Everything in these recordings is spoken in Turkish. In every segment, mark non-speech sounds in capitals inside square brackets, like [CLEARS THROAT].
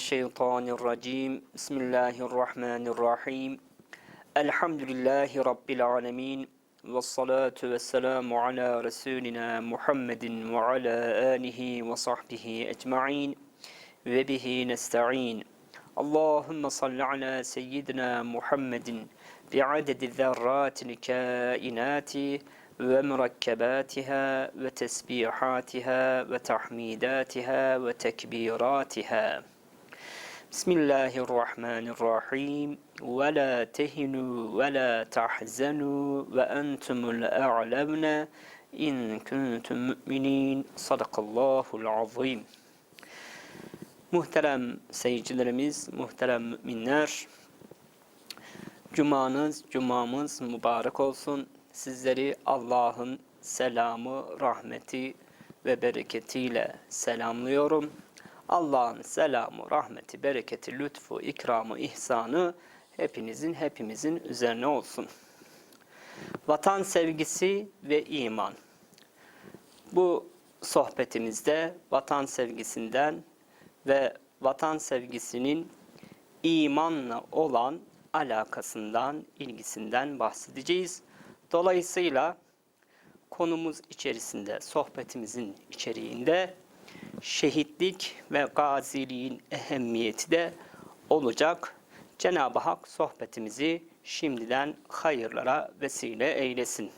الشيطان الرجيم. بسم الله الرحمن الرحيم. الحمد لله رب العالمين والصلاة والسلام على رسولنا محمد وعلى آله وصحبه أجمعين. وبه نستعين. اللهم صل على سيدنا محمد بعدد ذرات الكائنات ومركباتها وتسبيحاتها وتحميداتها وتكبيراتها. Bismillahirrahmanirrahim. Ve la tehinu ve la tahzenu ve entumul a'lemne in kuntum müminin. Sadakallahul azim. Muhterem seyircilerimiz, muhterem müminler. Cumanız, cumamız mübarek olsun. Sizleri Allah'ın selamı, rahmeti ve bereketiyle selamlıyorum. Allah'ın selamı, rahmeti, bereketi, lütfu, ikramı, ihsanı hepinizin, hepimizin üzerine olsun. Vatan sevgisi ve iman. Bu sohbetimizde vatan sevgisinden ve vatan sevgisinin imanla olan alakasından, ilgisinden bahsedeceğiz. Dolayısıyla konumuz içerisinde, sohbetimizin içeriğinde şehitlik ve gaziliğin ehemmiyeti de olacak. Cenab-ı Hak sohbetimizi şimdiden hayırlara vesile eylesin.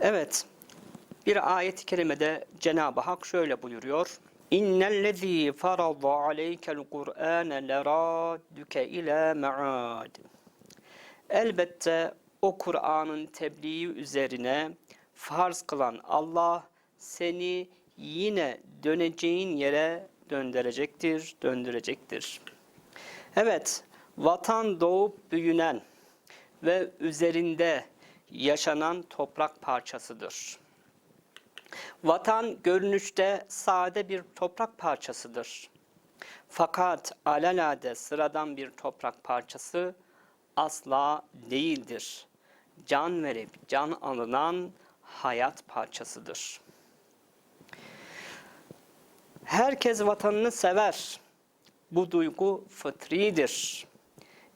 Evet, bir ayet-i kerimede Cenab-ı Hak şöyle buyuruyor. İnnellezî farada aleykel Kur'âne lerâdüke ilâ me'âd. Elbette o Kur'an'ın tebliği üzerine farz kılan Allah seni yine döneceğin yere döndürecektir, döndürecektir. Evet, vatan doğup büyünen ve üzerinde yaşanan toprak parçasıdır. Vatan görünüşte sade bir toprak parçasıdır. Fakat alelade sıradan bir toprak parçası asla değildir. Can verip can alınan hayat parçasıdır. Herkes vatanını sever. Bu duygu fıtridir.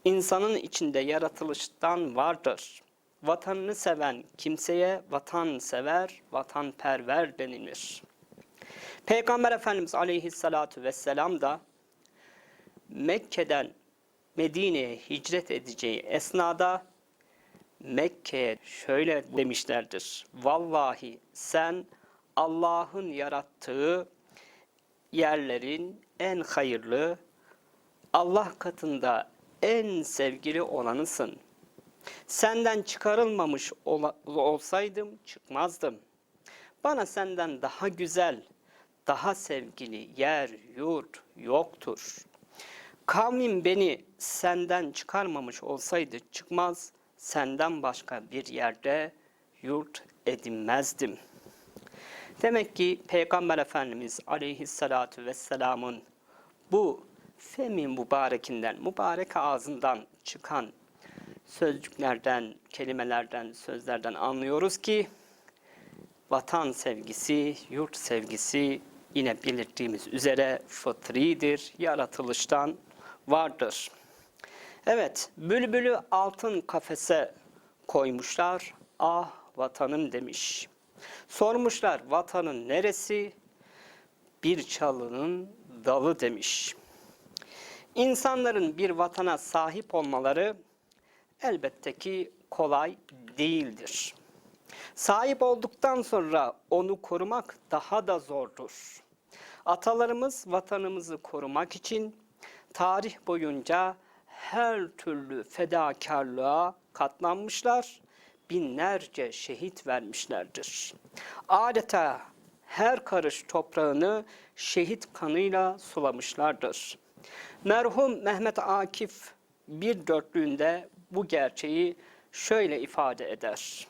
İnsanın içinde yaratılıştan vardır. Vatanını seven kimseye vatan sever, vatanperver denilir. Peygamber Efendimiz Aleyhisselatü Vesselam da Mekke'den Medine'ye hicret edeceği esnada Mekke'ye şöyle demişlerdir. Vallahi sen Allah'ın yarattığı yerlerin en hayırlı, Allah katında en sevgili olanısın. Senden çıkarılmamış olsaydım çıkmazdım. Bana senden daha güzel, daha sevgili yer, yurt yoktur. Kavmim beni senden çıkarmamış olsaydı çıkmaz, senden başka bir yerde yurt edinmezdim. Demek ki Peygamber Efendimiz Aleyhisselatü Vesselam'ın bu femin mübarekinden, mübarek ağzından çıkan sözcüklerden, kelimelerden, sözlerden anlıyoruz ki vatan sevgisi, yurt sevgisi yine belirttiğimiz üzere fıtridir, yaratılıştan vardır. Evet, bülbülü altın kafese koymuşlar, ah vatanım demiş. Sormuşlar vatanın neresi? Bir çalının dalı demiş. İnsanların bir vatana sahip olmaları elbette ki kolay değildir. Sahip olduktan sonra onu korumak daha da zordur. Atalarımız vatanımızı korumak için tarih boyunca her türlü fedakarlığa katlanmışlar, binlerce şehit vermişlerdir. Adeta her karış toprağını şehit kanıyla sulamışlardır. Merhum Mehmet Akif bir dörtlüğünde bu gerçeği şöyle ifade eder.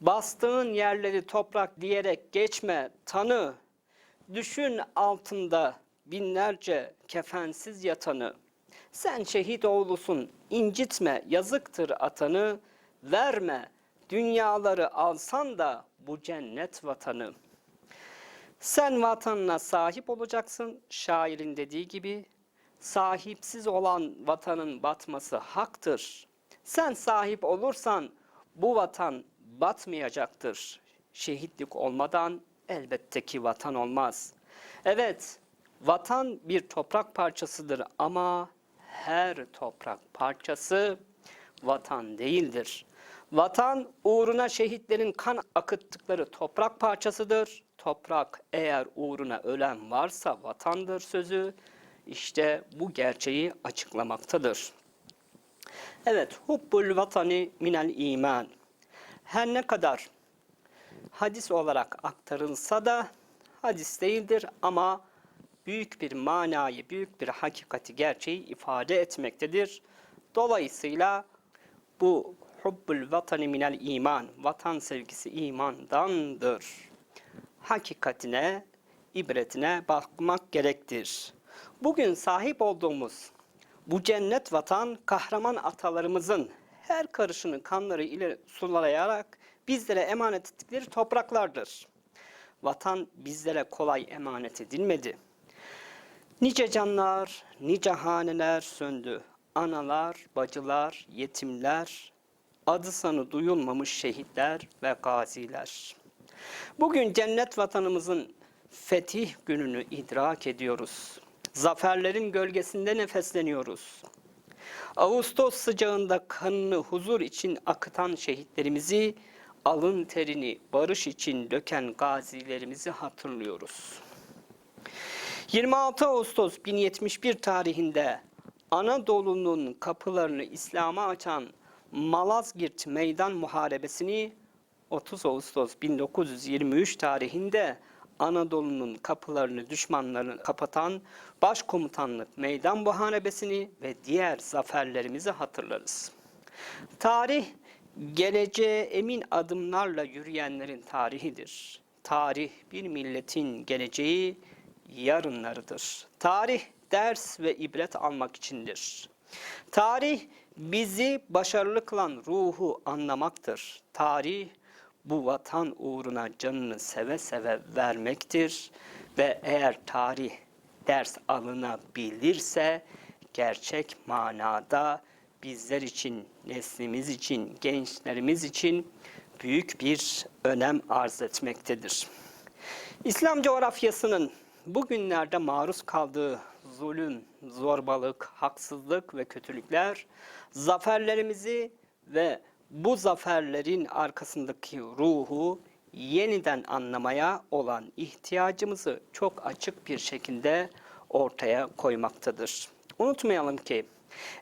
Bastığın yerleri toprak diyerek geçme, tanı. Düşün altında binlerce kefensiz yatanı. Sen şehit oğlusun, incitme, yazıktır atanı. Verme, dünyaları alsan da bu cennet vatanı. Sen vatanına sahip olacaksın. Şairin dediği gibi sahipsiz olan vatanın batması haktır. Sen sahip olursan bu vatan batmayacaktır. Şehitlik olmadan elbette ki vatan olmaz. Evet, vatan bir toprak parçasıdır ama her toprak parçası vatan değildir. Vatan uğruna şehitlerin kan akıttıkları toprak parçasıdır. Toprak eğer uğruna ölen varsa vatandır sözü. İşte bu gerçeği açıklamaktadır. Evet, hubbul vatani minel iman. Her ne kadar hadis olarak aktarılsa da hadis değildir ama büyük bir manayı, büyük bir hakikati, gerçeği ifade etmektedir. Dolayısıyla bu hubbul vatani minel iman, vatan sevgisi imandandır. Hakikatine, ibretine bakmak gerektir. Bugün sahip olduğumuz bu cennet vatan kahraman atalarımızın her karışını kanları ile sulalayarak bizlere emanet ettikleri topraklardır. Vatan bizlere kolay emanet edilmedi. Nice canlar, nice haneler söndü. Analar, bacılar, yetimler, adı sanı duyulmamış şehitler ve gaziler. Bugün cennet vatanımızın fetih gününü idrak ediyoruz. Zaferlerin gölgesinde nefesleniyoruz. Ağustos sıcağında kanını huzur için akıtan şehitlerimizi, alın terini barış için döken gazilerimizi hatırlıyoruz. 26 Ağustos 1071 tarihinde Anadolu'nun kapılarını İslam'a açan Malazgirt Meydan Muharebesini 30 Ağustos 1923 tarihinde Anadolu'nun kapılarını düşmanlarını kapatan Başkomutanlık Meydan Muharebesini ve diğer zaferlerimizi hatırlarız. Tarih geleceğe emin adımlarla yürüyenlerin tarihidir. Tarih bir milletin geleceği yarınlarıdır. Tarih ders ve ibret almak içindir. Tarih bizi başarılı kılan ruhu anlamaktır. Tarih bu vatan uğruna canını seve seve vermektir ve eğer tarih ders alınabilirse gerçek manada bizler için, neslimiz için, gençlerimiz için büyük bir önem arz etmektedir. İslam coğrafyasının bugünlerde maruz kaldığı zulüm, zorbalık, haksızlık ve kötülükler zaferlerimizi ve bu zaferlerin arkasındaki ruhu yeniden anlamaya olan ihtiyacımızı çok açık bir şekilde ortaya koymaktadır. Unutmayalım ki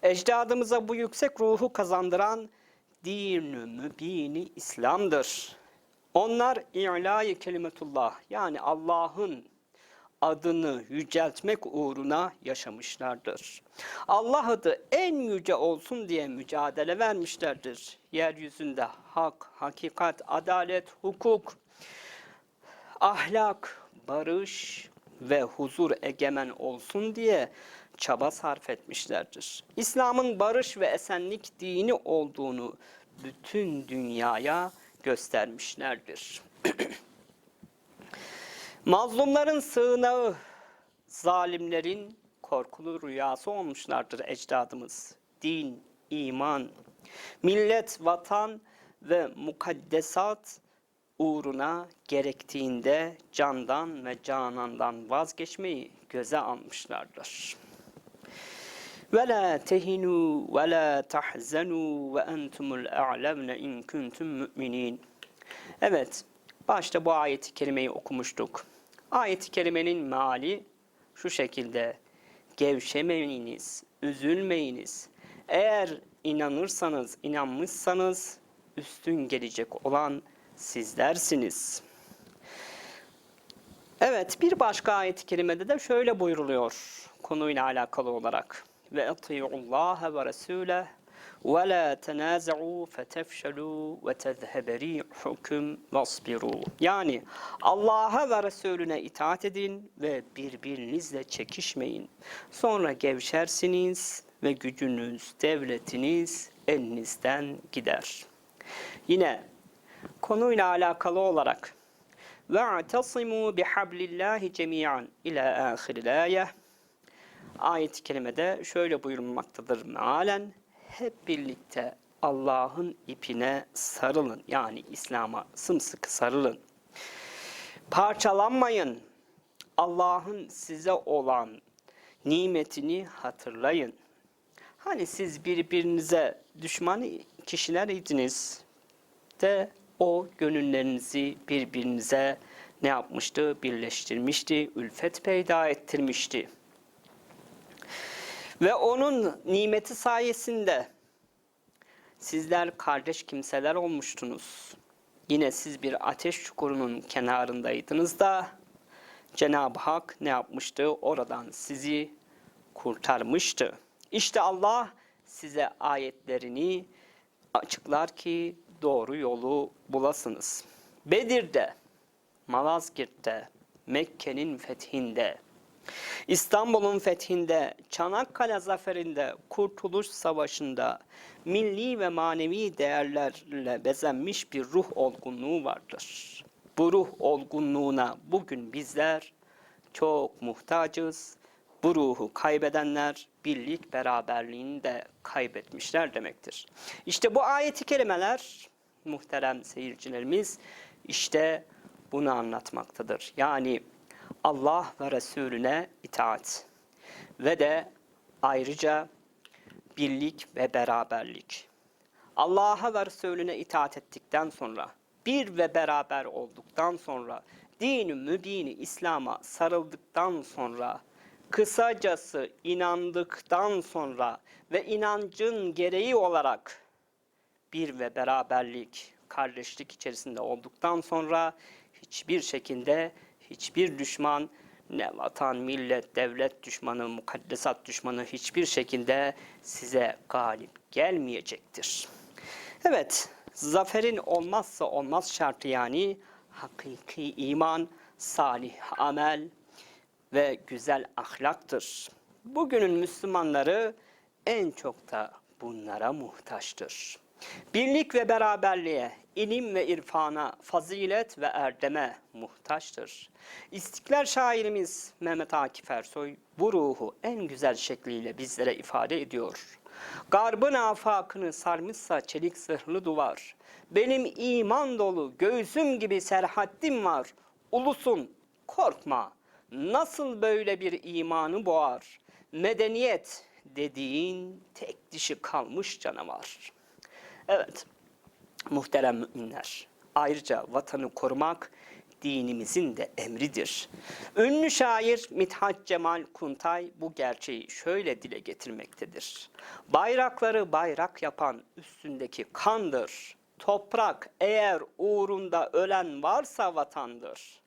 ecdadımıza bu yüksek ruhu kazandıran din-i mübini İslam'dır. Onlar i'la-i kelimetullah yani Allah'ın adını yüceltmek uğruna yaşamışlardır. Allah adı en yüce olsun diye mücadele vermişlerdir. Yeryüzünde hak, hakikat, adalet, hukuk, ahlak, barış ve huzur egemen olsun diye çaba sarf etmişlerdir. İslam'ın barış ve esenlik dini olduğunu bütün dünyaya göstermişlerdir. [CLEARS THROAT] Mazlumların sığınağı, zalimlerin korkulu rüyası olmuşlardır ecdadımız. Din, iman, millet, vatan ve mukaddesat uğruna gerektiğinde candan ve canandan vazgeçmeyi göze almışlardır. Ve la tahzanu ve entumul a'lemne in kuntum mu'minin. Evet, başta bu ayeti kerimeyi okumuştuk. Ayet-i kerimenin meali şu şekilde. Gevşemeyiniz, üzülmeyiniz. Eğer inanırsanız, inanmışsanız üstün gelecek olan sizlersiniz. Evet, bir başka ayet-i kerimede de şöyle buyruluyor konuyla alakalı olarak. Ve eti'ullaha ve resûleh ve la tenaza'u fetefşelu ve tezhebe rihukum vasbiru. Yani Allah'a ve Resulüne itaat edin ve birbirinizle çekişmeyin. Sonra gevşersiniz ve gücünüz, devletiniz elinizden gider. Yine konuyla alakalı olarak وَاَعْتَصِمُوا بِحَبْلِ اللّٰهِ جَمِيعًا ila ahiril ayet. Ayet-i kerimede şöyle buyurulmaktadır mealen. hep birlikte Allah'ın ipine sarılın. Yani İslam'a sımsıkı sarılın. Parçalanmayın. Allah'ın size olan nimetini hatırlayın. Hani siz birbirinize düşman kişiler idiniz de o gönüllerinizi birbirinize ne yapmıştı? Birleştirmişti, ülfet peyda ettirmişti. Ve onun nimeti sayesinde sizler kardeş kimseler olmuştunuz. Yine siz bir ateş çukurunun kenarındaydınız da Cenab-ı Hak ne yapmıştı? Oradan sizi kurtarmıştı. İşte Allah size ayetlerini açıklar ki doğru yolu bulasınız. Bedir'de, Malazgirt'te, Mekke'nin fethinde, İstanbul'un fethinde, Çanakkale zaferinde, Kurtuluş Savaşı'nda milli ve manevi değerlerle bezenmiş bir ruh olgunluğu vardır. Bu ruh olgunluğuna bugün bizler çok muhtacız. Bu ruhu kaybedenler birlik beraberliğini de kaybetmişler demektir. İşte bu ayeti kelimeler muhterem seyircilerimiz işte bunu anlatmaktadır. Yani Allah ve Resulüne itaat ve de ayrıca birlik ve beraberlik. Allah'a ve Resulüne itaat ettikten sonra, bir ve beraber olduktan sonra, dini mübini İslam'a sarıldıktan sonra, kısacası inandıktan sonra ve inancın gereği olarak bir ve beraberlik, kardeşlik içerisinde olduktan sonra hiçbir şekilde hiçbir düşman ne vatan, millet, devlet düşmanı, mukaddesat düşmanı hiçbir şekilde size galip gelmeyecektir. Evet, zaferin olmazsa olmaz şartı yani hakiki iman, salih amel ve güzel ahlaktır. Bugünün Müslümanları en çok da bunlara muhtaçtır. Birlik ve beraberliğe, ilim ve irfana, fazilet ve erdeme muhtaçtır. İstiklal şairimiz Mehmet Akif Ersoy bu ruhu en güzel şekliyle bizlere ifade ediyor. Garbın afakını sarmışsa çelik zırhlı duvar. Benim iman dolu göğsüm gibi serhaddim var. Ulusun korkma nasıl böyle bir imanı boğar? Medeniyet dediğin tek dişi kalmış canavar. Evet, muhterem müminler. Ayrıca vatanı korumak dinimizin de emridir. Ünlü şair Mithat Cemal Kuntay bu gerçeği şöyle dile getirmektedir. Bayrakları bayrak yapan üstündeki kandır. Toprak eğer uğrunda ölen varsa vatandır.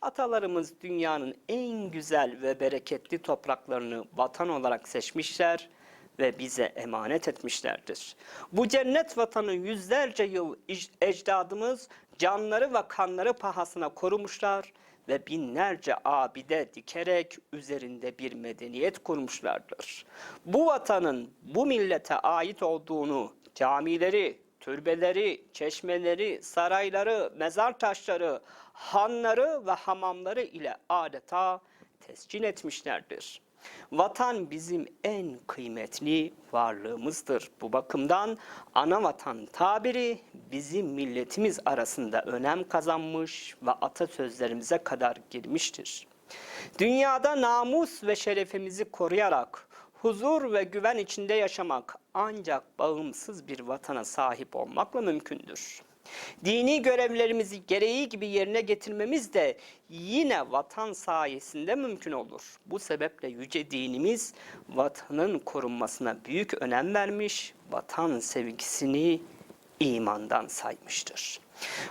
Atalarımız dünyanın en güzel ve bereketli topraklarını vatan olarak seçmişler ve bize emanet etmişlerdir. Bu cennet vatanı yüzlerce yıl ecdadımız canları ve kanları pahasına korumuşlar ve binlerce abide dikerek üzerinde bir medeniyet kurmuşlardır. Bu vatanın bu millete ait olduğunu camileri, türbeleri, çeşmeleri, sarayları, mezar taşları, hanları ve hamamları ile adeta tescil etmişlerdir. Vatan bizim en kıymetli varlığımızdır. Bu bakımdan ana vatan tabiri bizim milletimiz arasında önem kazanmış ve atasözlerimize kadar girmiştir. Dünyada namus ve şerefimizi koruyarak huzur ve güven içinde yaşamak ancak bağımsız bir vatana sahip olmakla mümkündür. Dini görevlerimizi gereği gibi yerine getirmemiz de yine vatan sayesinde mümkün olur. Bu sebeple yüce dinimiz vatanın korunmasına büyük önem vermiş, vatan sevgisini imandan saymıştır.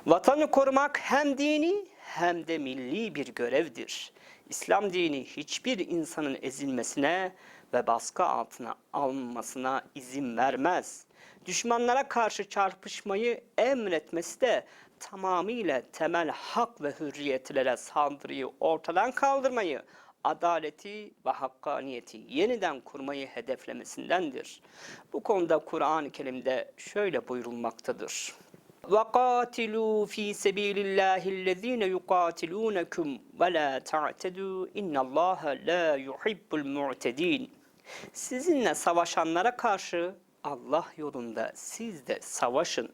Vatanı korumak hem dini hem de milli bir görevdir. İslam dini hiçbir insanın ezilmesine ve baskı altına alınmasına izin vermez düşmanlara karşı çarpışmayı emretmesi de tamamıyla temel hak ve hürriyetlere saldırıyı ortadan kaldırmayı, adaleti ve hakkaniyeti yeniden kurmayı hedeflemesindendir. Bu konuda Kur'an-ı Kerim'de şöyle buyurulmaktadır. وَقَاتِلُوا ف۪ي سَب۪يلِ اللّٰهِ الَّذ۪ينَ يُقَاتِلُونَكُمْ وَلَا تَعْتَدُوا اِنَّ اللّٰهَ لَا يُحِبُّ الْمُعْتَد۪ينَ Sizinle savaşanlara karşı Allah yolunda siz de savaşın.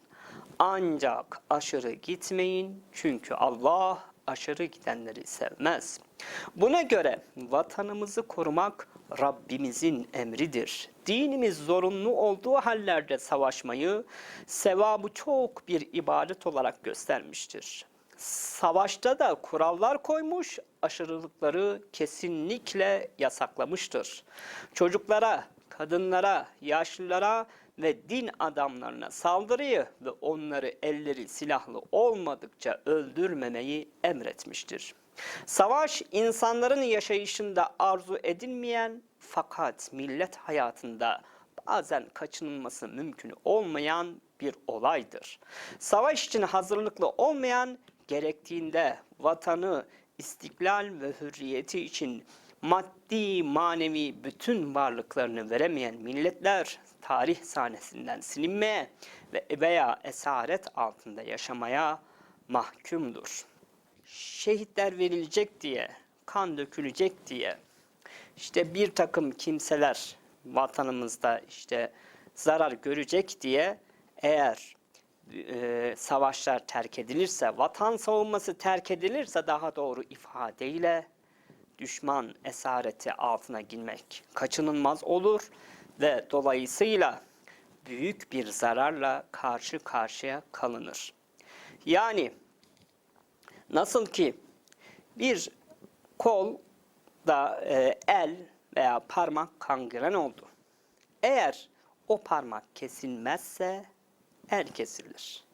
Ancak aşırı gitmeyin çünkü Allah aşırı gidenleri sevmez. Buna göre vatanımızı korumak Rabbimizin emridir. Dinimiz zorunlu olduğu hallerde savaşmayı sevabı çok bir ibadet olarak göstermiştir. Savaşta da kurallar koymuş, aşırılıkları kesinlikle yasaklamıştır. Çocuklara, kadınlara, yaşlılara ve din adamlarına saldırıyı ve onları elleri silahlı olmadıkça öldürmemeyi emretmiştir. Savaş insanların yaşayışında arzu edilmeyen fakat millet hayatında bazen kaçınılması mümkün olmayan bir olaydır. Savaş için hazırlıklı olmayan gerektiğinde vatanı, istiklal ve hürriyeti için maddi, manevi bütün varlıklarını veremeyen milletler tarih sahnesinden silinmeye ve veya esaret altında yaşamaya mahkumdur. Şehitler verilecek diye, kan dökülecek diye işte bir takım kimseler vatanımızda işte zarar görecek diye eğer e, savaşlar terk edilirse, vatan savunması terk edilirse daha doğru ifadeyle düşman esareti altına girmek kaçınılmaz olur ve dolayısıyla büyük bir zararla karşı karşıya kalınır. Yani nasıl ki bir kol da e, el veya parmak kangren oldu. Eğer o parmak kesilmezse el kesilir.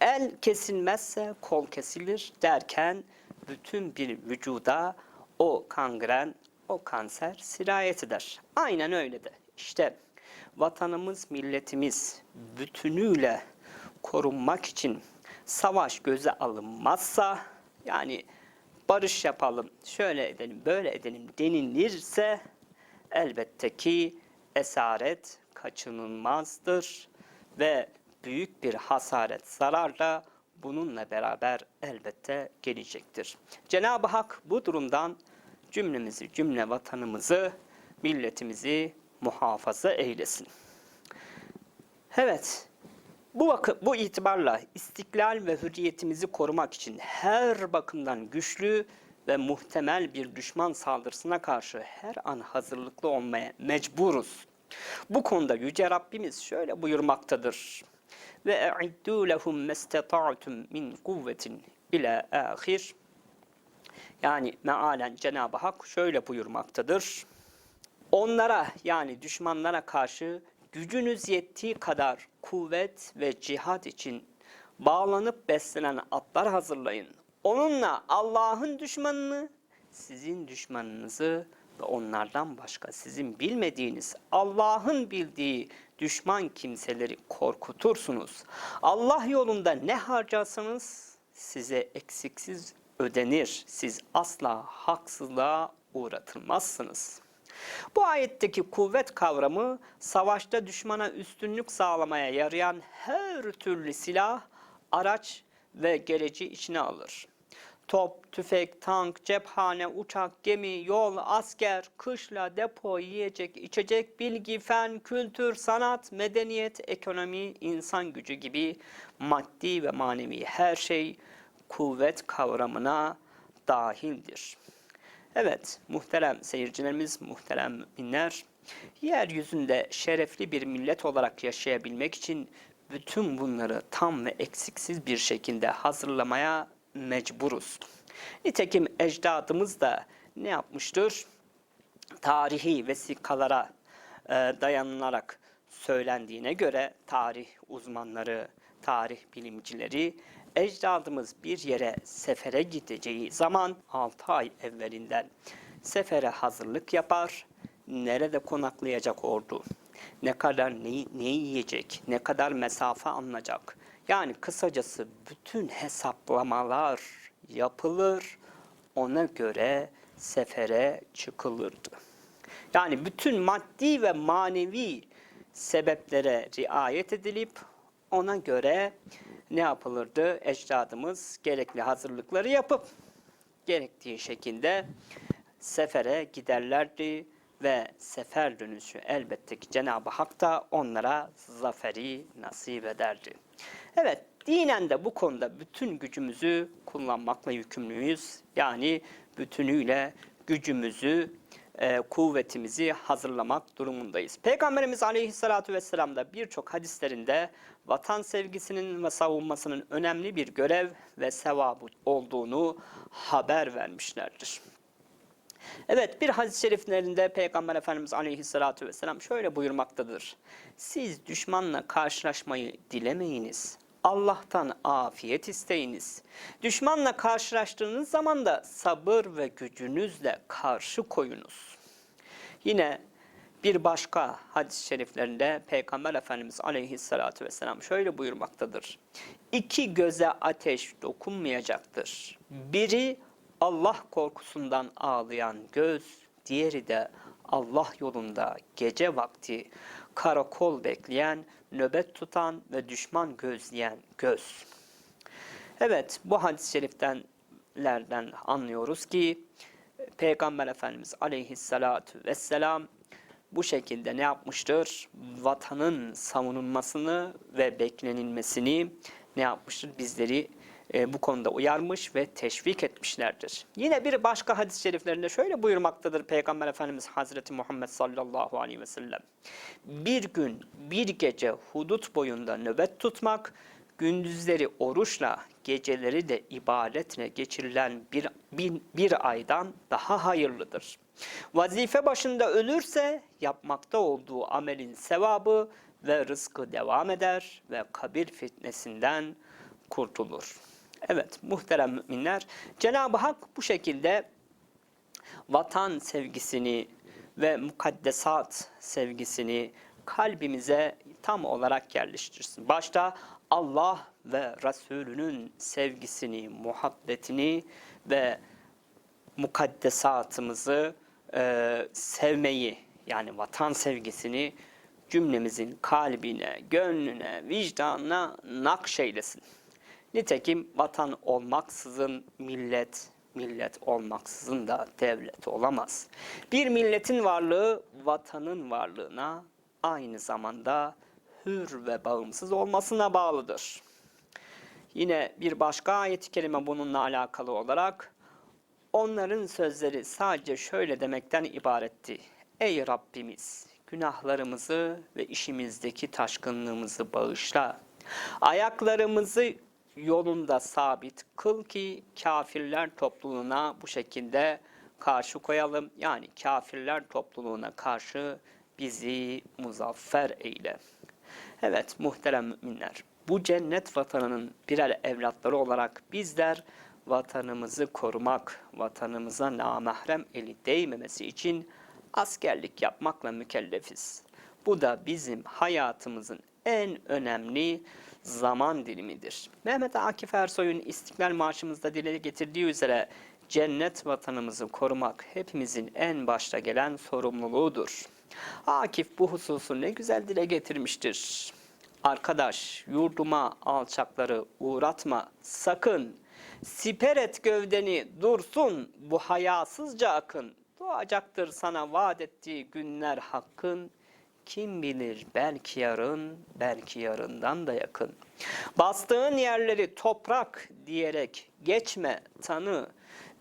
El kesilmezse kol kesilir derken bütün bir vücuda o kangren, o kanser sirayet eder. Aynen öyle de. İşte vatanımız, milletimiz bütünüyle korunmak için savaş göze alınmazsa yani barış yapalım, şöyle edelim, böyle edelim denilirse elbette ki esaret kaçınılmazdır ve büyük bir hasaret, zarar da bununla beraber elbette gelecektir. Cenab-ı Hak bu durumdan cümlemizi, cümle vatanımızı, milletimizi muhafaza eylesin. Evet, bu, vakı, bu itibarla istiklal ve hürriyetimizi korumak için her bakımdan güçlü ve muhtemel bir düşman saldırısına karşı her an hazırlıklı olmaya mecburuz. Bu konuda Yüce Rabbimiz şöyle buyurmaktadır. Ve e'iddu lehum mestata'tum min kuvvetin ila ahir. Yani mealen Cenab-ı Hak şöyle buyurmaktadır. Onlara yani düşmanlara karşı gücünüz yettiği kadar kuvvet ve cihad için bağlanıp beslenen atlar hazırlayın. Onunla Allah'ın düşmanını, sizin düşmanınızı ve onlardan başka sizin bilmediğiniz Allah'ın bildiği düşman kimseleri korkutursunuz. Allah yolunda ne harcarsanız size eksiksiz ödenir. Siz asla haksızlığa uğratılmazsınız. Bu ayetteki kuvvet kavramı savaşta düşmana üstünlük sağlamaya yarayan her türlü silah, araç ve gereci içine alır. Top, tüfek, tank, cephane, uçak, gemi, yol, asker, kışla, depo, yiyecek, içecek, bilgi, fen, kültür, sanat, medeniyet, ekonomi, insan gücü gibi maddi ve manevi her şey kuvvet kavramına dahildir. Evet, muhterem seyircilerimiz, muhterem müminler, yeryüzünde şerefli bir millet olarak yaşayabilmek için bütün bunları tam ve eksiksiz bir şekilde hazırlamaya mecburuz. Nitekim ecdadımız da ne yapmıştır? Tarihi vesikalara e, dayanılarak söylendiğine göre tarih uzmanları, tarih bilimcileri ecdadımız bir yere sefere gideceği zaman 6 ay evvelinden sefere hazırlık yapar. Nerede konaklayacak ordu? Ne kadar ne, ne yiyecek? Ne kadar mesafe alınacak? Yani kısacası bütün hesaplamalar yapılır. Ona göre sefere çıkılırdı. Yani bütün maddi ve manevi sebeplere riayet edilip ona göre ne yapılırdı? Ecdadımız gerekli hazırlıkları yapıp gerektiği şekilde sefere giderlerdi ve sefer dönüşü elbette ki Cenab-ı Hak da onlara zaferi nasip ederdi. Evet, dinen de bu konuda bütün gücümüzü kullanmakla yükümlüyüz. Yani bütünüyle gücümüzü, e, kuvvetimizi hazırlamak durumundayız. Peygamberimiz Aleyhisselatü Vesselam da birçok hadislerinde vatan sevgisinin ve savunmasının önemli bir görev ve sevabı olduğunu haber vermişlerdir. Evet bir hadis-i şeriflerinde Peygamber Efendimiz Aleyhisselatü Vesselam şöyle buyurmaktadır. Siz düşmanla karşılaşmayı dilemeyiniz. Allah'tan afiyet isteyiniz. Düşmanla karşılaştığınız zaman da sabır ve gücünüzle karşı koyunuz. Yine bir başka hadis-i şeriflerinde Peygamber Efendimiz Aleyhisselatü Vesselam şöyle buyurmaktadır. İki göze ateş dokunmayacaktır. Biri Allah korkusundan ağlayan göz, diğeri de Allah yolunda gece vakti karakol bekleyen, nöbet tutan ve düşman gözleyen göz. Evet bu hadis-i şeriftenlerden anlıyoruz ki Peygamber Efendimiz aleyhissalatu vesselam bu şekilde ne yapmıştır? Vatanın savunulmasını ve beklenilmesini ne yapmıştır? Bizleri e, bu konuda uyarmış ve teşvik etmişlerdir. Yine bir başka hadis-i şeriflerinde şöyle buyurmaktadır Peygamber Efendimiz Hazreti Muhammed sallallahu aleyhi ve sellem. Bir gün bir gece hudut boyunda nöbet tutmak, gündüzleri oruçla, geceleri de ibadetle geçirilen bir, bir, bir aydan daha hayırlıdır. Vazife başında ölürse yapmakta olduğu amelin sevabı ve rızkı devam eder ve kabir fitnesinden kurtulur. Evet muhterem müminler Cenab-ı Hak bu şekilde vatan sevgisini ve mukaddesat sevgisini kalbimize tam olarak yerleştirsin. Başta Allah ve Resulünün sevgisini, muhabbetini ve mukaddesatımızı e, sevmeyi yani vatan sevgisini cümlemizin kalbine, gönlüne, vicdanına nakşeylesin. Nitekim vatan olmaksızın millet, millet olmaksızın da devlet olamaz. Bir milletin varlığı vatanın varlığına aynı zamanda hür ve bağımsız olmasına bağlıdır. Yine bir başka ayet-i kerime bununla alakalı olarak onların sözleri sadece şöyle demekten ibaretti. Ey Rabbimiz günahlarımızı ve işimizdeki taşkınlığımızı bağışla. Ayaklarımızı yolunda sabit kıl ki kafirler topluluğuna bu şekilde karşı koyalım. Yani kafirler topluluğuna karşı bizi muzaffer eyle. Evet muhterem müminler bu cennet vatanının birer evlatları olarak bizler vatanımızı korumak, vatanımıza namahrem eli değmemesi için askerlik yapmakla mükellefiz. Bu da bizim hayatımızın en önemli zaman dilimidir. Mehmet Akif Ersoy'un İstiklal Marşımızda dile getirdiği üzere cennet vatanımızı korumak hepimizin en başta gelen sorumluluğudur. Akif bu hususu ne güzel dile getirmiştir. Arkadaş yurduma alçakları uğratma sakın. Siper et gövdeni dursun bu hayasızca akın. Doğacaktır sana vaat ettiği günler hakkın. Kim bilir belki yarın, belki yarından da yakın. Bastığın yerleri toprak diyerek geçme tanı.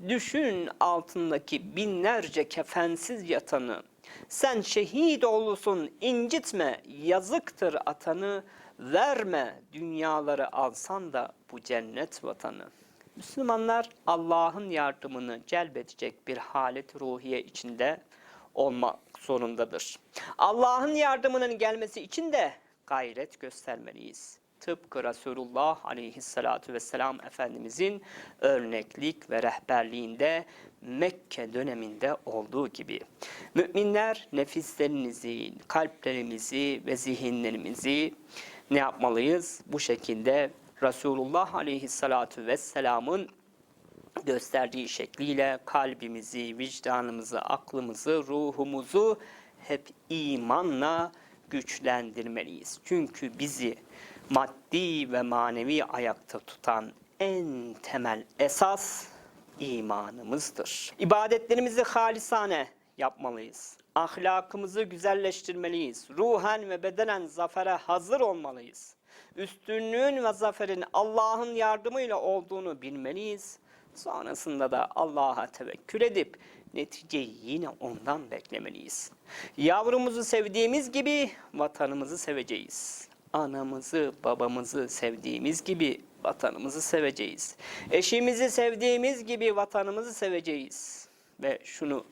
Düşün altındaki binlerce kefensiz yatanı. Sen şehit olursun incitme yazıktır atanı. Verme dünyaları alsan da bu cennet vatanı. Müslümanlar Allah'ın yardımını celbedecek bir halet ruhiye içinde olmak zorundadır. Allah'ın yardımının gelmesi için de gayret göstermeliyiz. Tıpkı Resulullah aleyhissalatu vesselam Efendimizin örneklik ve rehberliğinde Mekke döneminde olduğu gibi. Müminler nefislerimizi, kalplerimizi ve zihinlerimizi ne yapmalıyız? Bu şekilde Resulullah aleyhissalatu vesselamın gösterdiği şekliyle kalbimizi, vicdanımızı, aklımızı, ruhumuzu hep imanla güçlendirmeliyiz. Çünkü bizi maddi ve manevi ayakta tutan en temel esas imanımızdır. İbadetlerimizi halisane yapmalıyız. Ahlakımızı güzelleştirmeliyiz. Ruhen ve bedenen zafere hazır olmalıyız. Üstünlüğün ve zaferin Allah'ın yardımıyla olduğunu bilmeliyiz. Sonrasında da Allah'a tevekkül edip neticeyi yine ondan beklemeliyiz. Yavrumuzu sevdiğimiz gibi vatanımızı seveceğiz. Anamızı, babamızı sevdiğimiz gibi vatanımızı seveceğiz. Eşimizi sevdiğimiz gibi vatanımızı seveceğiz. Ve şunu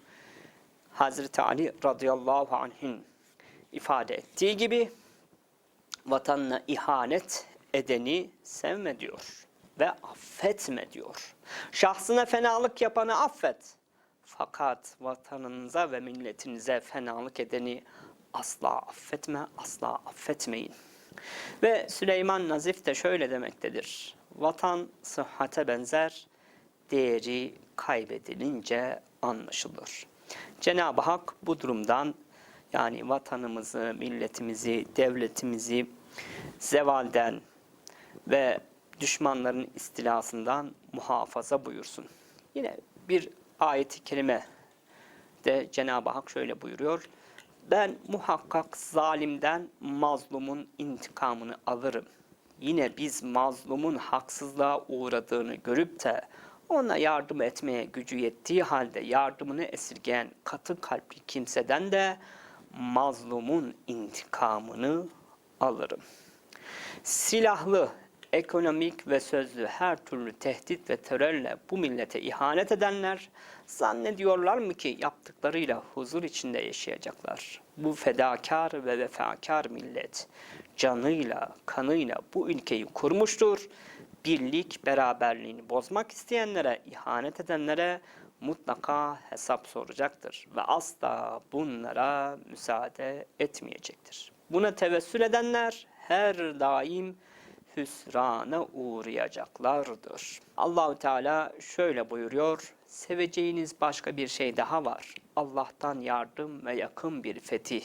Hazreti Ali radıyallahu anh'in ifade ettiği gibi vatanına ihanet edeni sevme diyor ve affetme diyor. Şahsına fenalık yapanı affet. Fakat vatanınıza ve milletinize fenalık edeni asla affetme, asla affetmeyin. Ve Süleyman Nazif de şöyle demektedir. Vatan sıhhate benzer, değeri kaybedilince anlaşılır. Cenab-ı Hak bu durumdan yani vatanımızı, milletimizi, devletimizi zevalden ve düşmanların istilasından muhafaza buyursun. Yine bir ayet-i kerime de Cenab-ı Hak şöyle buyuruyor. Ben muhakkak zalimden mazlumun intikamını alırım. Yine biz mazlumun haksızlığa uğradığını görüp de ona yardım etmeye gücü yettiği halde yardımını esirgeyen katı kalpli kimseden de mazlumun intikamını alırım. Silahlı, ekonomik ve sözlü her türlü tehdit ve terörle bu millete ihanet edenler zannediyorlar mı ki yaptıklarıyla huzur içinde yaşayacaklar? Bu fedakar ve vefakar millet canıyla, kanıyla bu ülkeyi kurmuştur. Birlik, beraberliğini bozmak isteyenlere, ihanet edenlere mutlaka hesap soracaktır ve asla bunlara müsaade etmeyecektir. Buna tevessül edenler her daim hüsrana uğrayacaklardır. Allahu Teala şöyle buyuruyor. Seveceğiniz başka bir şey daha var. Allah'tan yardım ve yakın bir fetih.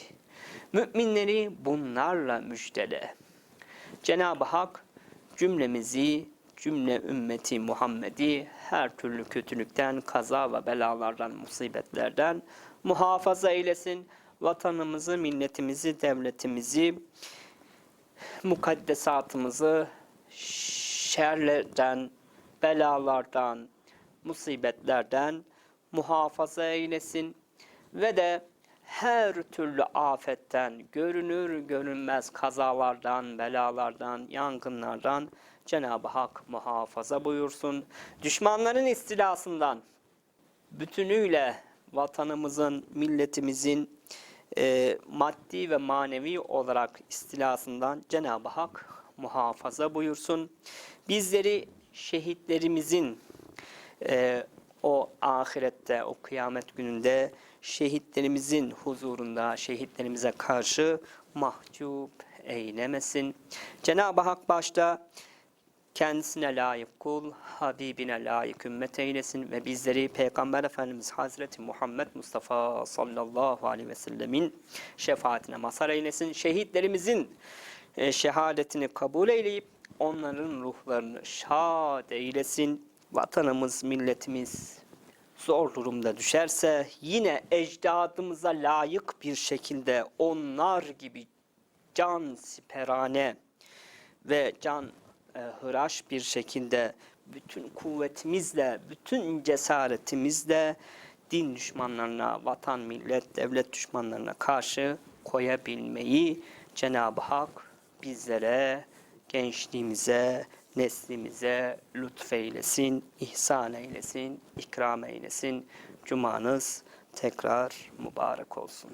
Müminleri bunlarla müjdele. Cenab-ı Hak cümlemizi, cümle ümmeti Muhammed'i her türlü kötülükten, kaza ve belalardan, musibetlerden muhafaza eylesin. Vatanımızı, milletimizi, devletimizi, mukaddesatımızı şerlerden, belalardan, musibetlerden muhafaza eylesin ve de her türlü afetten, görünür görünmez kazalardan, belalardan, yangınlardan Cenab-ı Hak muhafaza buyursun. Düşmanların istilasından bütünüyle vatanımızın, milletimizin e, maddi ve manevi olarak istilasından Cenab-ı Hak muhafaza buyursun. Bizleri şehitlerimizin e, o ahirette, o kıyamet gününde şehitlerimizin huzurunda, şehitlerimize karşı mahcup eylemesin. Cenab-ı Hak başta kendisine layık kul, Habibine layık ümmet eylesin ve bizleri Peygamber Efendimiz Hazreti Muhammed Mustafa sallallahu aleyhi ve sellemin şefaatine mazhar eylesin. Şehitlerimizin e, şehadetini kabul eyleyip onların ruhlarını şad eylesin. Vatanımız, milletimiz zor durumda düşerse yine ecdadımıza layık bir şekilde onlar gibi can siperane ve can e, hıraş bir şekilde bütün kuvvetimizle, bütün cesaretimizle din düşmanlarına, vatan, millet, devlet düşmanlarına karşı koyabilmeyi Cenab-ı Hak bizlere, gençliğimize, neslimize lütfeylesin, ihsan eylesin, ikram eylesin. Cumanız tekrar mübarek olsun.